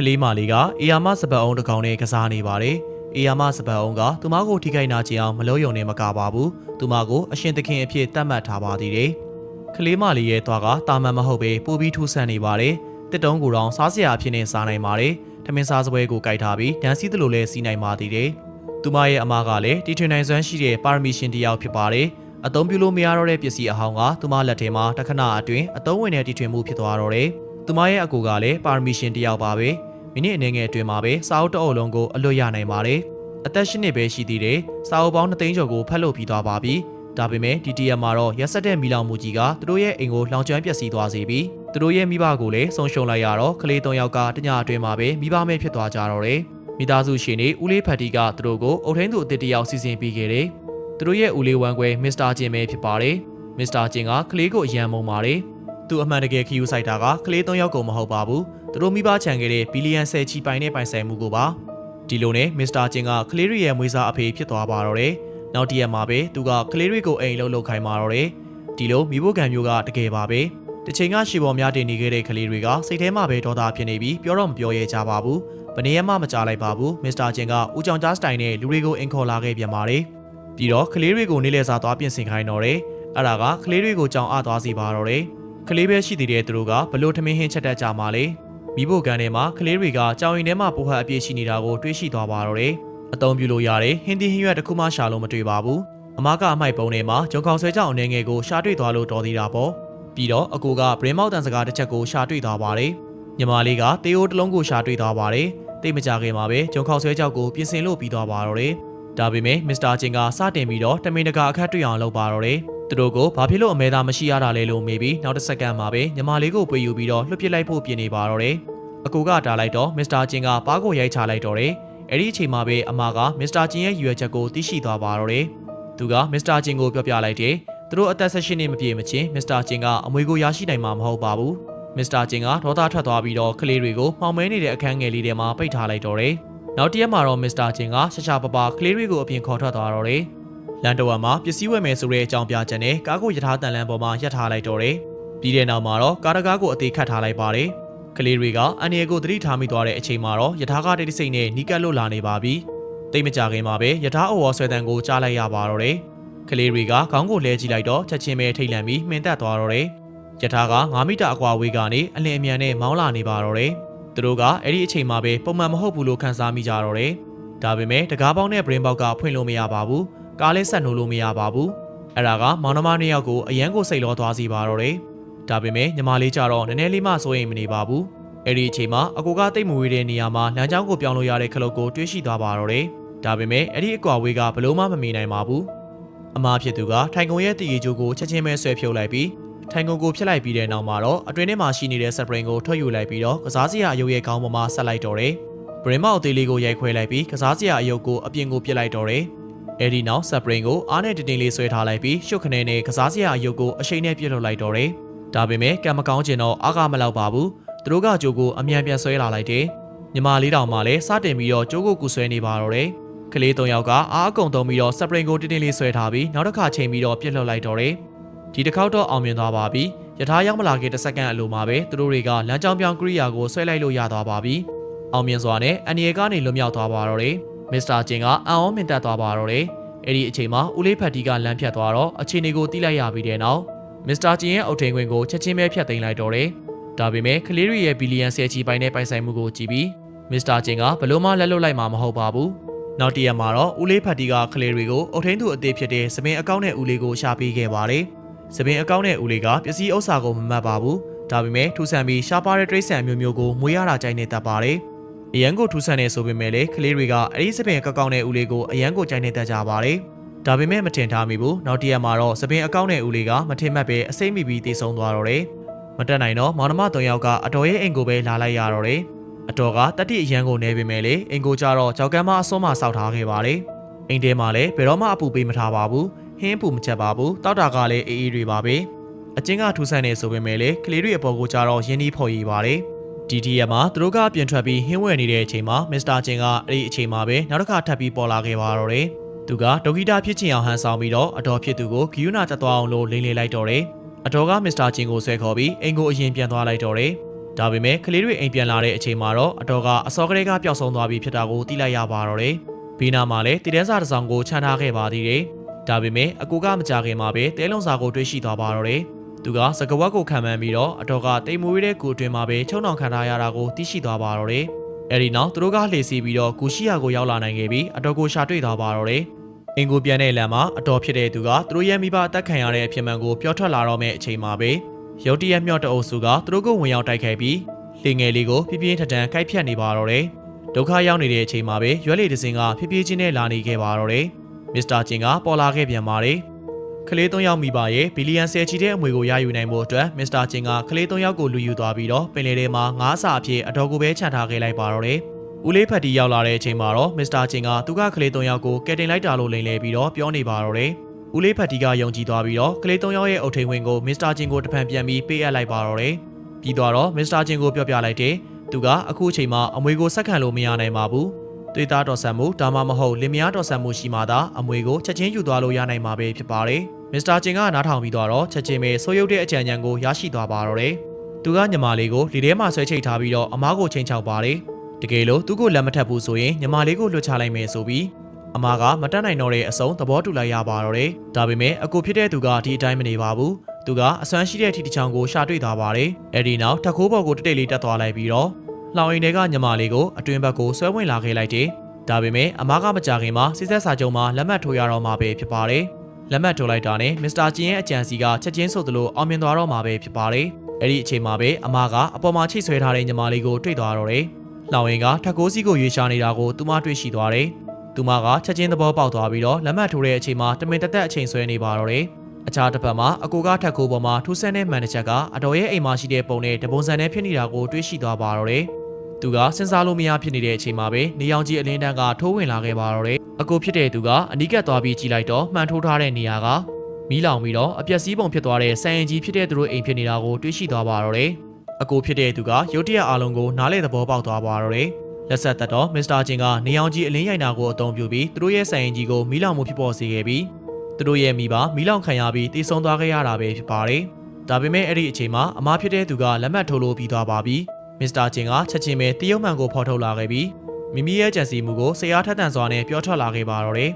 ကလေးမလေးကအေယာမစပတ်အောင်တစ်ကောင်နဲ့ကစားနေပါတယ်အေယာမစပတ်အောင်ကသူမကိုထိခိုက်နာကျင်အောင်မလုံးယုံနဲ့မကပါဘူးသူမကိုအရှင်သခင်အဖြစ်တတ်မှတ်ထားပါသေးတယ်ကလေးမလေးရဲ့သွားကတာမန်မဟုတ်ပဲပိုပြီးထူးဆန်းနေပါတယ်တစ်တုံးကိုတော့စားစရာအဖြစ်နဲ့စားနိုင်ပါတယ်ထမင်းစားစပွဲကိုကြိုက်ထားပြီးဒန်စီသလိုလဲစီးနိုင်ပါသေးတယ်သူမရဲ့အမကလည်းတီထွင်နိုင်စွမ်းရှိတဲ့ပါရမီရှင်တစ်ယောက်ဖြစ်ပါတယ်အသုံးပြုလို့မရတော့တဲ့ပစ္စည်းအဟောင်းကသူမလက်ထဲမှာတစ်ခဏအတွင်းအသုံးဝင်တဲ့တီထွင်မှုဖြစ်သွားတော့တယ်။သူမရဲ့အကူကလည်းပါရမီရှင်တစ်ယောက်ပါပဲ။ မိနစ်အနေငယ်အတွင်းမှာပဲစာအုပ်တစ်အုပ်လုံးကိုအလွတ်ရနိုင်ပါတယ်။အသက်၈နှစ်ပဲရှိသေးတယ်။စာအုပ်ပေါင်း2သိန်းကျော်ကိုဖတ်လို့ပြီးသွားပါပြီ။ဒါပေမဲ့ဒီတရက်မှာတော့ရက်ဆက်တဲ့မီလောင်မှုကြီးကသူတို့ရဲ့အိမ်ကိုလောင်ကျွမ်းပျက်စီးသွားစေပြီးသူတို့ရဲ့မိဘကိုလည်းဆုံးရှုံးလိုက်ရတော့ကလေး၃ယောက်ကတညအတွင်းမှာပဲမိဘမဲ့ဖြစ်သွားကြတော့တယ်။မိသားစုရှင်တွေဦးလေးဖတ်တီကသူတို့ကိုအုတ်ထင်းသူအစ်တစ်ယောက်စီစဉ်ပေးခဲ့တယ်။သူတို့ရဲ့ဦးလေးဝမ်းခွဲမစ္စတာဂျင်ပဲဖြစ်ပါတယ်။မစ္စတာဂျင်ကကလေးကိုအယံမုံပါတယ်။ သူအမှန်တကယ်ခယူဆိုင်တာကကလေး၃ယောက်ကိုမဟုတ်ပါဘူး။သူတို့မိဘချန်ခဲ့တဲ့ဘီလီယံဆယ်ချီပိုင်နဲ့ပိုင်ဆိုင်မှုကိုပါ။ဒီလိုနဲ့မစ္စတာဂျင်ကကလေးတွေရဲ့မွေးစားအဖေဖြစ်သွားပါတော့တယ်။နောက်တရက်မှာပဲသူကကလေးတွေကိုအိမ်လုံးလုံးခိုင်းပါတော့တယ်။ဒီလိုမိဖို့ကံမျိုးကတကယ်ပါပဲ။တစ်ချိန်ကရှီပေါ်များတင်နေခဲ့တဲ့ကလေးတွေကစိတ်ထဲမှာပဲဒေါသဖြစ်နေပြီးပြောတော့မပြောရဲကြပါဘူး။ဘယ်နေရာမှမကြားလိုက်ပါဘူး။မစ္စတာဂျင်ကဦးကြောင်ကြားစတိုင်နဲ့လူတွေကိုအင်ခေါ်လာခဲ့ပြန်ပါတယ်။ပြီးတော့ကလေးတွေကိုနေလဲစားသွားပြင်ဆင်ခိုင်းတော့တယ်။အဲ့ဒါကကလေးတွေကိုကြောင်အသွားစီပါတော့တယ်။ ကလေးပဲရှိသေးတဲ့သူတို့ကဘလို့ထမင်းဟင်းချက်တတ်ကြမှာလေ။မိဖို့ကန်ထဲမှာကလေးတွေကကြောင်ရင်ထဲမှာပိုဟတ်အပြည့်ရှိနေတာကိုတွေးရှိသွားပါတော့တယ်။အသုံးပြုလို့ရတယ်ဟင်းသီးဟင်းရွက်တစ်ခုမှရှာလို့မတွေ့ပါဘူး။အမကအမိုက်ပုံထဲမှာဂျုံခေါင်ဆွဲကြောင်အနေငယ်ကိုရှာတွေ့သွားလို့တော်သေးတာပေါ့။ပြီးတော့အကိုကဘရင်မောက်တန်စကားတစ်ချက်ကိုရှာတွေ့သွားပါတယ်။ညီမလေးကတေးအိုးတစ်လုံးကိုရှာတွေ့သွားပါတယ်။တိတ်မကြခင်မှာပဲဂျုံခေါင်ဆွဲကြောက်ကိုပြင်ဆင်လို့ပြီးသွားပါတော့တယ်။ ဒါပေမဲ့မစ္စတာဂျင်ကစတင်ပြီးတော့တမင်တကာအခက်တွေ့အောင်လုပ်ပါတော့တယ်။သူတို့ကိုဘာဖြစ်လို့အမဲသားမရှိရတာလဲလို့မေးပြီးနောက်တစ်စက္ကန့်မှာပဲညီမလေးကိုပွေယူပြီးတော့လွှတ်ပစ်လိုက်ဖို့ပြင်နေပါတော့တယ်။အကူကတားလိုက်တော့မစ္စတာဂျင်ကပါးကိုရိုက်ချလိုက်တော့တယ်။အဲ့ဒီအချိန်မှာပဲအမကမစ္စတာဂျင်ရဲ့ရွယ်ချက်ကိုသိရှိသွားပါတော့တယ်။သူကမစ္စတာဂျင်ကိုပြောပြလိုက်တယ်။သူတို့အသက်16နှစ်မပြည့်မချင်းမစ္စတာဂျင်ကအမွေကိုရရှိနိုင်မှာမဟုတ်ပါဘူး။မစ္စတာဂျင်ကဒေါသထွက်သွားပြီးတော့ကလေးတွေကိုမှောင်မဲနေတဲ့အခန်းငယ်လေးထဲမှာပိတ်ထားလိုက်တော့တယ်။ နောက်တစ်ရက်မှာတော့မစ္စတာဂျင်ကရှာရှာပပကလေးတွေကိုအပြင်ခေါ်ထွက်သွားတော့တယ်။လန်တဝမ်မှာပစ္စည်းဝယ်မယ်ဆိုတဲ့အကြောင်းပြချက်နဲ့ကားကိုယထာတန်လန်ပေါ်မှာရပ်ထားလိုက်တော့တယ်။ပြီးတဲ့နောက်မှာတော့ကားတကားကိုအသေးခတ်ထားလိုက်ပါတယ်။ကလေးတွေကအန်ရီကိုသတိထားမိသွားတဲ့အချိန်မှာတော့ယထာကတိတ်တဆိတ်နဲ့နီးကပ်လို့လာနေပါပြီ။တိတ်မကြခင်မှာပဲယထာအော်ဆွဲတန်ကိုကြားလိုက်ရပါတော့တယ်။ကလေးတွေကခေါင်းကိုလဲကြည့်လိုက်တော့ချက်ချင်းပဲထိတ်လန့်ပြီးမှင်သက်သွားတော့တယ်။ယထာက9မီတာအကွာဝေးကနေအလင်းအမြန်နဲ့မောင်းလာနေပါတော့တယ်။ သူတို့ကအဲ့ဒီအချိန်မှာပဲပုံမှန်မဟုတ်ဘူးလို့ခန်းစားမိကြတော့တယ်။ဒါပေမဲ့တကားပေါင်းနဲ့ brain box ကဖွင့်လို့မရပါဘူး။ကားလည်းဆက်နှိုးလို့မရပါဘူး။အဲ့ဒါကမောင်နှမနှစ်ယောက်ကိုအရန်ကိုစိတ်လောသွားစေပါတော့တယ်။ဒါပေမဲ့ညီမလေးကြတော့နည်းနည်းလေးမှစိုးရိမ်မနေပါဘူး။အဲ့ဒီအချိန်မှာအကိုကတိတ်မဝေးတဲ့နေရာမှာလမ်းကြောင်းကိုပြောင်းလို့ရတဲ့ခလုတ်ကိုတွေးရှိသွားပါတော့တယ်။ဒါပေမဲ့အဲ့ဒီအကွာဝေးကဘလို့မှမမီနိုင်ပါဘူး။အမားဖြစ်သူကထိုင်ကုန်ရဲ့တည်ရည်ကျိုးကိုချက်ချင်းပဲဆွဲဖြုတ်လိုက်ပြီး ထိုင်ကုန်ကိုဖျက်လိုက်ပြီးတဲ့နောက်မှာတော့အတွင်းထဲမှာရှိနေတဲ့ spring ကိုထွက်ယူလိုက်ပြီးတော့ကစားစရာအယုတ်ရဲ့ခေါင်းပေါ်မှာဆက်လိုက်တော့တယ်။ brain မောက်အသေးလေးကိုရိုက်ခွဲလိုက်ပြီးကစားစရာအယုတ်ကိုအပြင်ကိုပြစ်လိုက်တော့တယ်။အဲဒီနောက် spring ကိုအားနဲ့တင်းတင်းလေးဆွဲထားလိုက်ပြီးရှုပ်ခနဲနဲ့ကစားစရာအယုတ်ကိုအရှိန်နဲ့ပြစ်လွတ်လိုက်တော့တယ်။ဒါပေမဲ့ကံမကောင်းကျင်တော့အားကမလောက်ပါဘူး။သူတို့ကကြိုးကိုအမြန်ပြန်ဆွဲလာလိုက်တယ်။ညီမလေးတောင်မှလည်းစတင်ပြီးတော့ကြိုးကိုကူဆွဲနေပါတော့တယ်။ကလေး၃ယောက်ကအားအကုန်သုံးပြီးတော့ spring ကိုတင်းတင်းလေးဆွဲထားပြီးနောက်တစ်ခါချိန်ပြီးတော့ပြစ်လွတ်လိုက်တော့တယ်။ ဒီတစ်ခေါက်တော့အောင်မြင်သွားပါပြီ။ယထာရောက်မလာခင်တစ်စက္ကန့်အလိုမှာပဲသူတို့တွေကလမ်းကြောင်းပြောင်းကရိယာကိုဆွဲလိုက်လို့ရသွားပါပြီ။အောင်မြင်စွာနဲ့အန်ရီကနေလွတ်မြောက်သွားပါတော့တယ်။မစ္စတာဂျင်ကအံ့ဩမြင့်တက်သွားပါတော့တယ်။အဲ့ဒီအချိန်မှာဦးလေးဖတ်တီကလမ်းဖြတ်သွားတော့အခြေအနေကိုသိလိုက်ရပြီးတဲ့နောက်မစ္စတာဂျင်ရဲ့အုတ်ထိန်ခွင်ကိုချက်ချင်းပဲဖြတ်သိမ်းလိုက်တော့တယ်။ဒါပေမဲ့ကလေးတွေရဲ့ဘီလီယံဆယ်ချီပိုင်းနဲ့ပိုင်ဆိုင်မှုကိုကြည့်ပြီးမစ္စတာဂျင်ကဘလို့မှလက်လွတ်လိုက်မှာမဟုတ်ပါဘူး။နောက်တစ်ရက်မှာတော့ဦးလေးဖတ်တီကကလေးတွေကိုအုတ်ထိန်သူအသေးဖြစ်တဲ့စပင်အကောင့်နဲ့ဦးလေးကိုရှာပေးခဲ့ပါတယ်။ စပင်အကောင့်နဲ့ဦးလေးကပစ္စည်းဥစ္စာကိုမမှတ်ပါဘူး။ဒါပေမဲ့ထူဆန်ပြီးရှားပါတဲ့တရိတ်ဆန်မျိုးမျိုးကိုမွေးရတာကြိုက်နေတတ်ပါတယ်။အရန်ကိုထူဆန်နေဆိုပေမဲ့လေကလေးတွေကအဲ့ဒီစပင်အကောင့်နဲ့ဦးလေးကိုအရန်ကိုကြိုက်နေတတ်ကြပါတယ်။ဒါပေမဲ့မထင်ထားမိဘူး။နောက်တစ်ရက်မှာတော့စပင်အကောင့်နဲ့ဦးလေးကမထင်မှတ်ပဲအစိမ့်မိပြီးတည်ဆုံသွားတော့တယ်။မတက်နိုင်တော့မောင်နှမ၃ယောက်ကအတော်ရဲ့အိမ်ကိုပဲလာလိုက်ရတော့တယ်။အတော်ကတတိအရန်ကိုနေပေမဲ့လေအိမ်ကိုကြတော့ကြောက်ကမ်းမအစွန်းမစောက်ထားခဲ့ပါတယ်။အိမ်ထဲမှာလည်းဘယ်တော့မှအပူပေးမထားပါဘူး။ ဟင်းပူမချက်ပါဘူးတောက်တာကလည်းအေးအေးတွေပါပဲအချင်းကထူးဆန်းနေဆိုပေမဲ့လေကလေးတွေအပေါ်ကိုကြတော့ရင်းနှီးဖော်ရည်ပါတယ်ဒီတီရက်မှာသူတို့ကပြင်ထွက်ပြီးဟင်းဝယ်နေတဲ့အချိန်မှာမစ္စတာချင်းကအဲ့ဒီအချိန်မှာပဲနောက်တစ်ခါထပ်ပြီးပေါ်လာခဲ့ပါတော့တယ်သူကဒုက္ခိတာဖြစ်ချင်အောင်ဟန်ဆောင်ပြီးတော့အတော်ဖြစ်သူကိုဂီယူနာတက်သွားအောင်လို့လိန်လေလိုက်တော့တယ်အတော်ကမစ္စတာချင်းကိုဆွဲခေါ်ပြီးအိမ်ကိုအရင်ပြန်သွားလိုက်တော့တယ်ဒါပေမဲ့ကလေးတွေအိမ်ပြန်လာတဲ့အချိန်မှာတော့အတော်ကအစောကလေးကပျောက်ဆုံးသွားပြီဖြစ်တာကိုသိလိုက်ရပါတော့တယ်။ဘေးနားမှာလည်းတည်တန်းစာတစ်စောင်ကိုခြံထားခဲ့ပါသေးတယ်။ ဒါပေမဲ့အကူကမကြခင်မှာပဲတဲလုံးစာကိုတွေ့ရှိသွားပါတော့တယ်။သူကစကဝတ်ကိုခံမှန်းပြီးတော့အတော်ကတိမ်မွေးတဲ့ကိုအတွင်းမှာပဲချုံနှောင်ခံထားရတာကိုသိရှိသွားပါတော့တယ်။အဲဒီနောက်သူတို့ကလှေစီပြီးတော့ကူရှိယာကိုရောက်လာနိုင်ခဲ့ပြီးအတော်ကိုရှာတွေ့သွားပါတော့တယ်။အင်ကိုပြန်တဲ့လမ်းမှာအတော်ဖြစ်တဲ့သူကသူတို့ရဲ့မိဘအသက်ခံရတဲ့အဖြစ်မှန်ကိုပြောထွက်လာတော့မယ့်အချိန်မှာပဲရုတ်တရက်မြော့တအုပ်စုကသူတို့ကိုဝင်ရောက်တိုက်ခိုက်ပြီးလေငယ်လေးကိုပြပြင်းထန်ထန်ကိုက်ဖြတ်နေပါတော့တယ်။ဒုက္ခရောက်နေတဲ့အချိန်မှာပဲရွက်လေတစ်စင်ကဖြည်းဖြည်းချင်းနဲ့လာနေခဲ့ပါတော့တယ်။ မစ္စတာဂျင်ကပေါ်လာခဲ့ပြန်ပါတယ်။ကလေး၃ယောက်မိဘရဲ့ဘီလီယံဆယ်ချီတဲ့အမွေကိုရယူနိုင်ဖို့အတွက်မစ္စတာဂျင်ကကလေး၃ယောက်ကိုလူယူသွားပြီးတော့ပင်လယ်ထဲမှာငါးစာအဖြစ်အတော်ကိုပဲခြံထားခဲ့လိုက်ပါတော့တယ်။ဦးလေးဖတ်တီရောက်လာတဲ့အချိန်မှာတော့မစ္စတာချင်းကသူကကလေး၃ယောက်ကိုကယ်တင်လိုက်တာလို့လိန်လဲပြီးတော့ပြောနေပါတော့တယ်။ဦးလေးဖတ်တီကယုံကြည်သွားပြီးတော့ကလေး၃ယောက်ရဲ့အုတ်ထိန်ဝင်ကိုမစ္စတာချင်းကိုတဖန်ပြန်ပြီးပေးအပ်လိုက်ပါတော့တယ်။ပြီးတော့မစ္စတာချင်းကိုပြောပြလိုက်တယ်။သူကအခုအချိန်မှာအမွေကိုဆက်ခံလို့မရနိုင်ပါဘူး။ သွေးသားတော်ဆန်မှုဒါမှမဟုတ်လင်မယားတော်ဆန်မှုရှိမှသာအမွေကိုချက်ချင်းယူသွားလို့ရနိုင်မှာပဲဖြစ်ပါတယ်။မစ္စတာချင်းကနားထောင်ပြီးတော့ချက်ချင်းပဲဆိုးရုပ်တဲ့အကြံဉာဏ်ကိုရရှိသွားပါတော့တယ်။သူကညီမလေးကိုဒီထဲမှာဆွဲချိတ်ထားပြီးတော့အမားကိုချိန်ချောက်ပါတယ်။တကယ်လို့သူ့ကိုလက်မထပ်ဘူးဆိုရင်ညီမလေးကိုလွှတ်ချလိုက်မယ်ဆိုပြီးအမကမတက်နိုင်တော့တဲ့အစုံသဘောတူလိုက်ရပါတော့တယ်။ဒါပေမဲ့အကိုဖြစ်တဲ့သူကဒီအတိုင်းမနေပါဘူး။သူကအဆွမ်းရှိတဲ့ထီတစ်ချောင်းကိုရှာတွေ့သွားပါတယ်။အဲဒီနောက်ထက်ခိုးဘော်ကိုတိတ်တိတ်လေးတက်သွားလိုက်ပြီးတော့ လှောင်အိမ်တွေကညီမလေးကိုအတွင်ဘက်ကိုဆွဲဝင်လာခဲ့လိုက်တယ်။ဒါပေမဲ့အမကမကြခင်မှာစစ်ဆက်စာချုပ်မှာလက်မှတ်ထိုးရတော့မှာပဲဖြစ်ပါတယ်။လက်မှတ်ထိုးလိုက်တာနဲ့မစ္စတာကျင်းရဲ့အကြံစီကချက်ချင်းဆိုသလိုအောင်မြင်သွားတော့မှာပဲဖြစ်ပါတယ်။အဲ့ဒီအချိန်မှာပဲအမကအပေါ်မှာချိတ်ဆွဲထားတဲ့ညီမလေးကိုတွေ့သွားတော့တယ်။လောင်ရင်ကထက်ကိုးစီကိုရွေရှာနေတာကိုသူမတွေ့ရှိသွားတယ်။သူမကချက်ချင်းသဘောပေါက်သွားပြီးတော့လက်မှတ်ထိုးတဲ့အချိန်မှာတမင်တက်တက်အချိန်ဆွဲနေပါတော့တယ်။အခြားတစ်ဖက်မှာအကိုကထက်ကိုးပေါ်မှာထူးဆန်းတဲ့မန်နေဂျာကအတော်ရဲ့အိမ်မှာရှိတဲ့ပုံနဲ့တပုံစံနဲ့ဖြစ်နေတာကိုတွေ့ရှိသွားပါတော့တယ်။ သူကစဉ်းစားလို့မရဖြစ်နေတဲ့အချိန်မှာပဲနေအောင်ကြီးအလင်းတန်းကထိုးဝင်လာခဲ့ပါတော့တယ်။အကိုဖြစ်တဲ့သူကအနီးကပ်သွားပြီးကြည့်လိုက်တော့မှန်ထိုးထားတဲ့နေရာကမီးလောင်ပြီးတော့အပျက်စီးပုံဖြစ်သွားတဲ့စံရင်ကြီးဖြစ်တဲ့သူတို့အိမ်ဖြစ်နေတာကိုတွေ့ရှိသွားပါတော့တယ်။အကိုဖြစ်တဲ့သူကရုတ်တရက်အားလုံးကိုနားလေသဘောပေါက်သွားပါတော့တယ်။လက်ဆက်သက်တော့မစ္စတာချင်းကနေအောင်ကြီးအလင်းရိုက်နာကိုအသုံးပြုပြီးသူတို့ရဲ့ဆိုင်ရင်ကြီးကိုမီးလောင်မှုဖြစ်ပေါ်စေခဲ့ပြီးသူတို့ရဲ့မိဘမီးလောင်ခံရပြီးတေဆုံးသွားခဲ့ရတာပဲဖြစ်ပါတယ်။ဒါပေမဲ့အဲ့ဒီအချိန်မှာအမားဖြစ်တဲ့သူကလက်မှတ်ထိုးလို့ပြီးသွားပါပြီ။ မစ္စတာချင်းကချက်ချင်းပဲတရုတ်မှန်ကိုဖော်ထုတ်လာခဲ့ပြီးမိမိရဲ့ကြံစီမှုကိုဆရာထက်တန်စွာနဲ့ပြောထွက်လာခဲ့ပါတော့တယ်